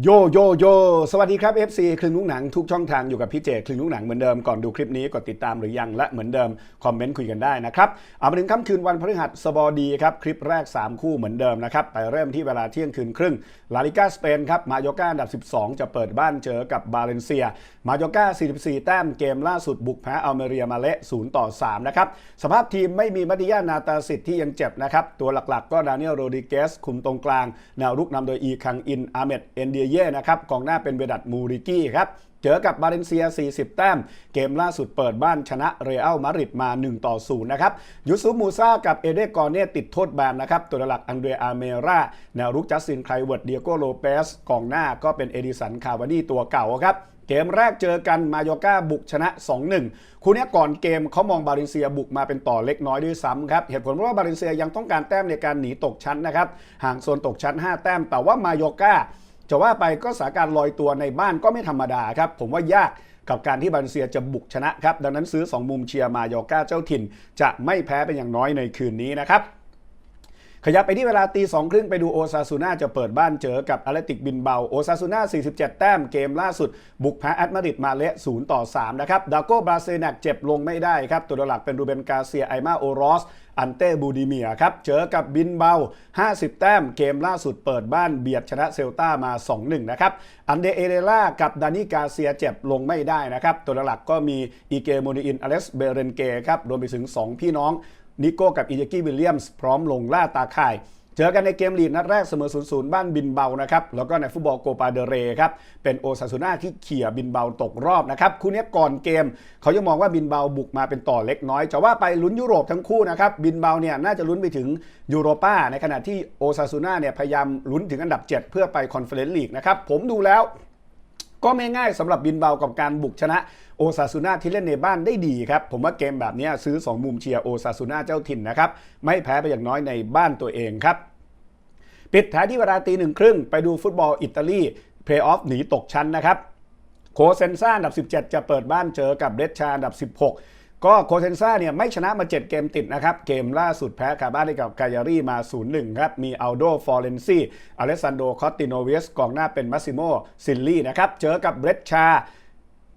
โยโยโยสวัสดีครับ FC คลึงลูกหนังทุกช่องทางอยู่กับพี่เจคลึงลูกหนังเหมือนเดิมก่อนดูคลิปนี้กดติดตามหรือยังและเหมือนเดิม คอมเมนต์คุยกันได้นะครับ เอามาถึงค่ำคืนวันพฤหัสบดีครับคลิปแรก 3 คู่เหมือนเดิมนะครับ ไปเริ่มที่เวลาเที่ยงคืนครึ่งลาลิกาสเปนครับมาโยกาอันดับ 12 จะเปิดบ้านเจอกับบาเลนเซีย มาโยกา44 แต้มเกมล่าสุดบุกแพ้อัลเมเรียมาเละ0ต่อ3นะครับสภาพทีมไม่มีมัติยานาตาสิทธิ์ที่ยังเจ็บนะครับตัวหลักๆ ก็ดานิเอลโรดิเกสคุมตรงกลางแนวรุกนำโดยอีคังอินอาเมดเอนเดียเย่นะครับกองหน้าเป็นเวดัตมูริกี้ครับเจอกับบาเลนเซีย 40 แต้ม เกมล่าสุดเปิดบ้านชนะเรอัลมาดริดมา 1 ต่อ 0 นะครับ ยูซุมูซากับเอเดกอร์เน่ติดโทษแบนนะครับ ตัวหลักอังเดรอาเมรา แนวรุกจัสตินไคลเวิร์ดเดียโกโลเปสกองหน้าก็เป็นเอดิสันคาวานี่ตัวเก่าครับเกมแรกเจอกันมาโยก้าบุกชนะ 2-1 คู่นี้ก่อนเกมเขามองบาเลนเซียบุกมาเป็นต่อเล็กน้อยด้วยซ้ำครับ เหตุผลเพราะว่าบาเลนเซียยังต้องการแต้มในการหนีตกชั้นนะครับ ห่างโซนตกชั้น 5 แต้ม แต่ว่ามาโยก้า จะว่าไปก็สถานการณ์ลอยตัวในบ้านก็ไม่ธรรมดาครับ ผมว่ายากกับการที่บาเลนเซียจะบุกชนะครับ ดังนั้นซื้อ 2 มุมเชียร์มาโยก้าเจ้าถิ่น จะไม่แพ้เป็นอย่างน้อยในคืนนี้นะครับ ขยับไปที่เวลาตีสองครึ่งไปดูโอซาซูน่าจะเปิดบ้านเจอกับอาเลติกบินเบาโอซาซูน่า 47 แต้มเกมล่าสุด บุกแพ้แอตมาดริดมาเละ0ต่อ 3 นะครับ ดาโกบราเซนักเจ็บลงไม่ได้ครับ ตัวหลักเป็นรูเบนกาเซียไอมาโอรอสอันเต้บูดิเมียครับ เจอกับบินเบา 50 แต้ม เกมล่าสุดเปิดบ้านเบียดชนะเซลตามา 2-1 นะครับ อันเดเอเรล่ากับดานิกาเซียเจ็บลงไม่ได้นะครับ ตัวหลักก็มีอีเกโมนีอินอเล็กซ์เบเรนเกครับ รวมไปถึง 2 พี่น้อง นิโก้กับอิเจกี้วิลเลียมส์พร้อมลงล่าตาข่าย เจอกันในเกมลีดนัดแรกเสมอ 0-0 บ้านบินเบานะครับ แล้วก็ในฟุตบอลโกปาเดเรครับ เป็นโอซาซูน่าที่เขี่ยบินเบาตกรอบนะครับ คู่นี้ก่อนเกม เขายังมองว่าบินเบาบุกมาเป็นต่อเล็กน้อย จะว่าไปลุ้นยุโรปทั้งคู่นะครับ บินเบาเนี่ยน่าจะลุ้นไปถึงยูโรป้า ในขณะที่โอซาซูน่าเนี่ยพยายามลุ้นถึงอันดับ 7 เพื่อไปคอนเฟอเรนซ์ลีกนะครับ ผมดูแล้ว ก็ไม่ง่ายสำหรับบินเบากับการบุกชนะโอซาซูน่าที่เล่นในบ้านได้ดีครับ ผมว่าเกมแบบนี้ซื้อ 2 มุมเชียร์โอซาซูน่าเจ้าถิ่นนะครับ ไม่แพ้ไปอย่างน้อยในบ้านตัวเองครับ ปิดท้ายที่เวลาตีหนึ่งครึ่งไปดูฟุตบอลอิตาลีเพลย์ออฟหนีตกชั้นนะครับโคเซนซ่าอันดับ 17 จะเปิดบ้านเจอกับเรชชาอันดับ 16 ก็โคเซนซ่าเนี่ยไม่ชนะมา 7 เกมติดนะครับ เกมล่าสุดแพ้คาบ้านให้กับกายารีมา 0-1 ครับ มีอัลโดฟอร์เรนซีอเลสซานโดคอตติโนเวสกองหน้าเป็นมัสซิโมซิลลี่นะครับ เจอกับเรดชา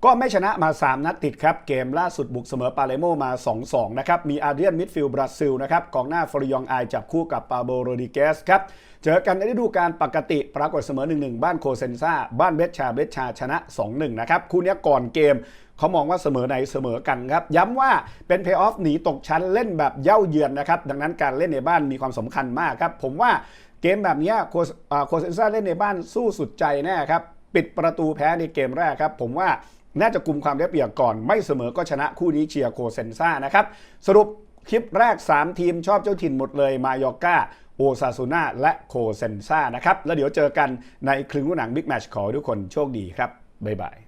ก็ไม่ชนะมา 3 นัดติดครับ เกมล่าสุดบุกเสมอปาเลโมมา 2-2 นะครับ มีอาเดียนมิดฟิลด์บราซิลนะครับกองหน้าฟอริยองไอจับคู่กับปาโบโรดิเกสครับเจอกันในฤดูกาลปกติปรากฏเสมอ 1-1 บ้านโคเซนซาบ้านเบสชาเบสชาชนะ 2-1 นะครับ คู่นี้ก่อนเกม เขามองว่าเสมอในเสมอกันครับ ย้ำว่าเป็นเพย์ออฟหนีตกชั้นเล่นแบบเย่าเยือนนะครับ ดังนั้นการเล่นในบ้านมีความสำคัญมากครับ ผมว่าเกมแบบนี้โคเซนซาเล่นในบ้านสู้สุดใจแน่ครับ ปิดประตูแพ้ในเกมแรกครับ ผมว่าน่าจะกลุ่มความได้เปรียบก่อน ไม่เสมอก็ชนะคู่นี้เชียร์โคเซนซ่านะครับสรุปคลิปแรก 3 ทีมชอบเจ้าถิ่นหมดเลยมายอกาโอซาซูน่าและโคเซนซ่านะครับ แล้วเดี๋ยวเจอกันในคลึงลูกหนังบิ๊กแมชขอทุกคนโชคดีครับ บ๊ายบาย